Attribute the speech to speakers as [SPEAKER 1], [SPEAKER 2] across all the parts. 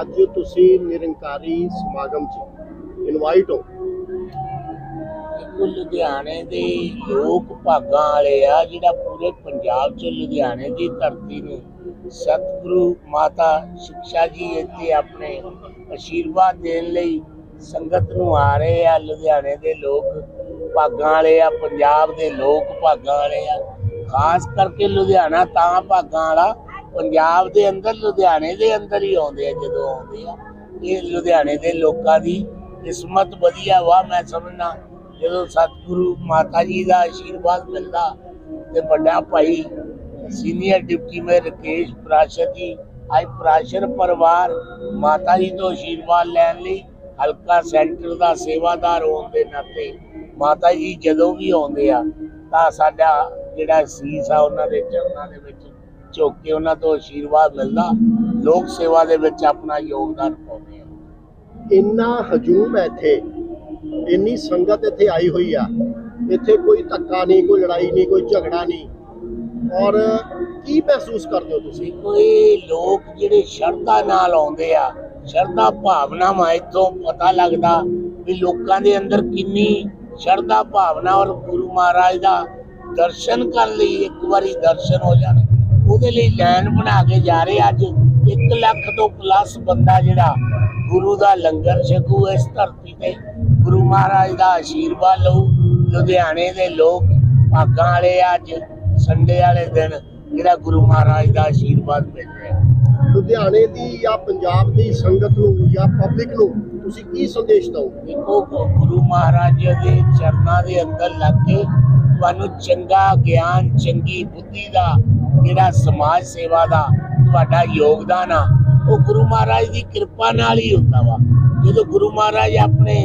[SPEAKER 1] ਅੱਜ ਤੁਸੀਂ ਨਿਰੰਕਾਰੀ ਸਮਾਗਮ 'ਚ ਇਨਵਾਈਟ ਹੋ।
[SPEAKER 2] ਲੁਧਿਆਣੇ ਦੇ ਲੋਕ ਭਾਗਾਂ ਵਾਲੇ ਆ, ਜਿਹੜਾ ਪੂਰੇ ਪੰਜਾਬ 'ਚ ਲੁਧਿਆਣੇ ਦੀ ਧਰਤੀ ਨੂੰ ਸਤਿਗੁਰੂ ਮਾਤਾ ਸਿੱਖਿਆ ਜੀ ਇੱਥੇ ਆਪਣੇ ਅਸ਼ੀਰਵਾਦ ਦੇਣ ਲਈ ਸੰਗਤ ਨੂੰ ਆ ਰਹੇ ਆ। ਲੁਧਿਆਣੇ ਦੇ ਲੋਕ ਭਾਗਾਂ ਵਾਲੇ ਆ, ਪੰਜਾਬ ਦੇ ਲੋਕ ਭਾਗਾਂ ਵਾਲੇ ਆ। ਖਾਸ ਕਰਕੇ ਲੁਧਿਆਣਾ ਤਾਂ ਭਾਗਾਂ ਵਾਲਾ ਪੰਜਾਬ ਦੇ ਅੰਦਰ, ਲੁਧਿਆਣੇ ਦੇ ਅੰਦਰ ਹੀ ਆਉਂਦੇ ਆ, ਜਦੋਂ ਆਉਂਦੇ ਆ। ਇਹ ਲੁਧਿਆਣੇ ਦੇ ਲੋਕਾਂ ਦੀ ਕਿਸਮਤ ਵਧੀਆ ਵਾ, ਮੈਂ ਸਮਝਣਾ ਜਦੋਂ ਸਤਿਗੁਰੂ ਮਾਤਾ ਜੀ ਦਾ ਆਸ਼ੀਰਵਾਦ ਮਿਲਦਾ ਤੇ ਵੱਡਾ ਭਾਈ senior deputy mayor Rakesh Prashar ji, ਅੱਜ ਪ੍ਰਾਸ਼ਰ ਪਰਿਵਾਰ ਮਾਤਾ ਜੀ ਤੋਂ ਆਸ਼ੀਰਵਾਦ ਲੈਣ ਲਈ ਹਲਕਾ ਸੈਂਟਰ ਦਾ ਸੇਵਾਦਾਰ ਹੋਣ ਦੇ ਨਾਤੇ ਮਾਤਾ ਜੀ ਜਦੋਂ ਵੀ ਆਉਂਦੇ ਆ, ਤਾਂ ਸਾਡਾ ਜਿਹੜਾ ਸੀਸ ਆ, ਉਹਨਾਂ ਦੇ ਚਰਨਾਂ ਦੇ ਵਿੱਚ ਝੁੱਕ ਕੇ ਉਹਨਾਂ ਤੋਂ ਆਸ਼ੀਰਵਾਦ ਮਿਲਦਾ ਲੋਕ ਸੇਵਾ ਦੇ ਵਿੱਚ ਆਪਣਾ ਯੋਗਦਾਨ ਪਾਉਂਦੇ ਆ।
[SPEAKER 1] ਇੰਨਾ ਹਜੂਮ ਹੈ ਇੱਥੇ ਇੰਨੀ ਸੰਗਤ ਇੱਥੇ ਆਈ ਹੋਈ ਆ। ਇੱਥੇ ਕੋਈ ਧੱਕਾ ਨਹੀਂ ਕੋਈ ਲੜਾਈ ਨਹੀਂ ਕੋਈ ਝਗੜਾ ਨਹੀਂ। ਔਰ ਕੀ ਮਹਿਸੂਸ ਕਰਦੇ ਹੋ ਤੁਸੀਂ?
[SPEAKER 2] ਕੋਈ ਲੋਕ ਜਿਹੜੇ ਸ਼ਰਧਾ ਨਾਲ ਆਉਂਦੇ ਆ ਸ਼ਰਧਾ ਭਾਵਨਾਵਾਂ ਇੱਥੋਂ ਪਤਾ ਲੱਗਦਾ ਵੀ ਲੋਕਾਂ ਦੇ ਅੰਦਰ ਕਿੰਨੀ ਸ਼ਰਧਾ ਭਾਵਨਾ ਔਰ ਗੁਰੂ ਮਹਾਰਾਜ ਦਾ ਦਰਸ਼ਨ ਕਰਨ ਲਈ ਇੱਕ ਵਾਰੀ ਦਰਸ਼ਨ ਹੋ ਜਾਣ। ਉਹਦੇ ਲਈ ਲਾਈਨ ਬਣਾ ਕੇ ਜਾ ਰਹੇ ਅੱਜ। 1 ਲੱਖ ਤੋਂ ਪਲੱਸ ਬੰਦਾ ਜਿਹੜਾ ਗੁਰੂ ਦਾ ਲੰਗਰ ਛਕੂ ਇਸ ਧਰਤੀ ਤੇ ਗੁਰੂ ਮਹਾਰਾਜ ਦਾ ਆਸ਼ੀਰਵਾਦ ਲਊ। ਲੁਧਿਆਣੇ ਦੇ ਲੋਕ ਭਾਗਾਂ ਵਾਲੇ ਅੱਜ ਸੰਡੇ ਵਾਲੇ ਦਿਨ ਜਿਹੜਾ ਗੁਰੂ ਮਹਾਰਾਜ ਦਾ ਆਸ਼ੀਰਵਾਦ ਮਿਲ ਰਿਹਾ।
[SPEAKER 1] ਲੁਧਿਆਣੇ ਦੀ ਜਾਂ ਪੰਜਾਬ ਦੀ ਸੰਗਤ ਨੂੰ ਜਾਂ ਪਬਲਿਕ ਨੂੰ ਤੁਸੀਂ ਕੀ ਸੰਦੇਸ਼ ਦਿਓਗੇ
[SPEAKER 2] ਦੇਖੋ ਗੁਰੂ ਮਹਾਰਾਜ ਦੇ ਚਰਨਾਂ ਦੇ ਅੰਦਰ ਲੱਗ ਕੇ ਤੁਹਾਨੂੰ ਚੰਗਾ ਗਿਆਨ, ਚੰਗੀ ਬੁੱਧੀ ਦਾ ਜਿਹੜਾ ਸਮਾਜ ਸੇਵਾ ਦਾ ਤੁਹਾਡਾ ਯੋਗਦਾਨ ਆ, ਉਹ ਗੁਰੂ ਮਹਾਰਾਜ ਦੀ ਕਿਰਪਾ ਨਾਲ ਹੀ ਹੁੰਦਾ ਵਾ। ਜਦੋਂ ਗੁਰੂ ਮਹਾਰਾਜ ਆਪਣੇ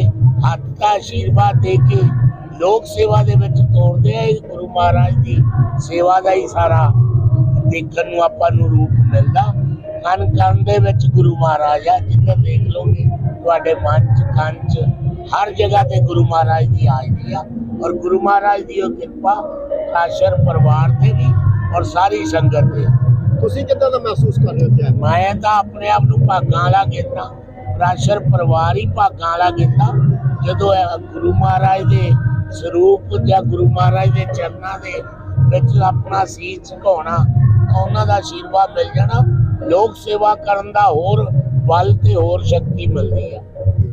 [SPEAKER 2] ਹੱਥ ਦਾ ਆਸ਼ੀਰਵਾਦ ਦੇ ਕੇ ਲੋਕ ਸੇਵਾ ਦੇ ਵਿੱਚ ਤੋਰਦੇ ਆ, ਇਹ ਗੁਰੂ ਮਹਾਰਾਜ ਦੀ ਸੇਵਾ ਦਾ ਹੀ ਸਾਰਾ ਦੇਖਣ ਨੂੰ ਆਪਾਂ ਨੂੰ ਰੂਪ ਮਿਲਦਾ। ਕਨ ਕਰਨ ਦੇ ਵਿੱਚ ਗੁਰੂ ਮਹਾਰਾਜ ਆ ਜਿੱਥੇ ਦੇਖ ਲੋਗੇ ਤੁਹਾਡੇ ਮਨ ਚ, ਕੰਨ ਚ ਹਰ ਜਗ੍ਹਾ ਤੇ ਗੁਰੂ ਮਹਾਰਾਜ ਦੀ ਹਾਜ਼ਰੀ ਆ। ਔਰ ਗੁਰੂ ਮਹਾਰਾਜ ਦੀ ਉਹ ਕਿਰਪਾ ਆਸ਼ਰ ਪਰਿਵਾਰ ਤੇ ਵੀ ਔਰ ਸਾਰੀ ਸੰਗਤ ਤੇ
[SPEAKER 1] ਤੁਸੀਂ ਕਿੱਦਾਂ ਦਾ ਮਹਿਸੂਸ ਕਰ ਰਹੇ ਹੋ?
[SPEAKER 2] ਮੈਂ ਤਾਂ ਆਪਣੇ ਆਪ ਨੂੰ ਭਾਗਾਂ ਵਾਲਾ ਕਹਿੰਦਾ ਪ੍ਰਾਸ਼ਰ ਪਰਿਵਾਰ ਹੀ ਭਾਗਾਂ ਵਾਲਾ ਕਹਿੰਦਾ ਜਦੋਂ ਇਹ ਗੁਰੂ ਮਹਾਰਾਜ ਦੇ ਸਰੂਪ ਜਾਂ ਗੁਰੂ ਮਹਾਰਾਜ ਦੇ ਚਰਨਾਂ ਦੇ ਵਿੱਚ ਆਪਣਾ ਸੀਸ ਝੁਕਾਉਣਾ ਉਹਨਾਂ ਦਾ ਆਸ਼ੀਰਵਾਦ ਮਿਲ ਜਾਣਾ ਲੋਕ ਸੇਵਾ ਕਰਨ ਦਾ ਹੋਰ ਬਲ ਤੇ ਹੋਰ ਸ਼ਕਤੀ ਮਿਲਦੀ ਆ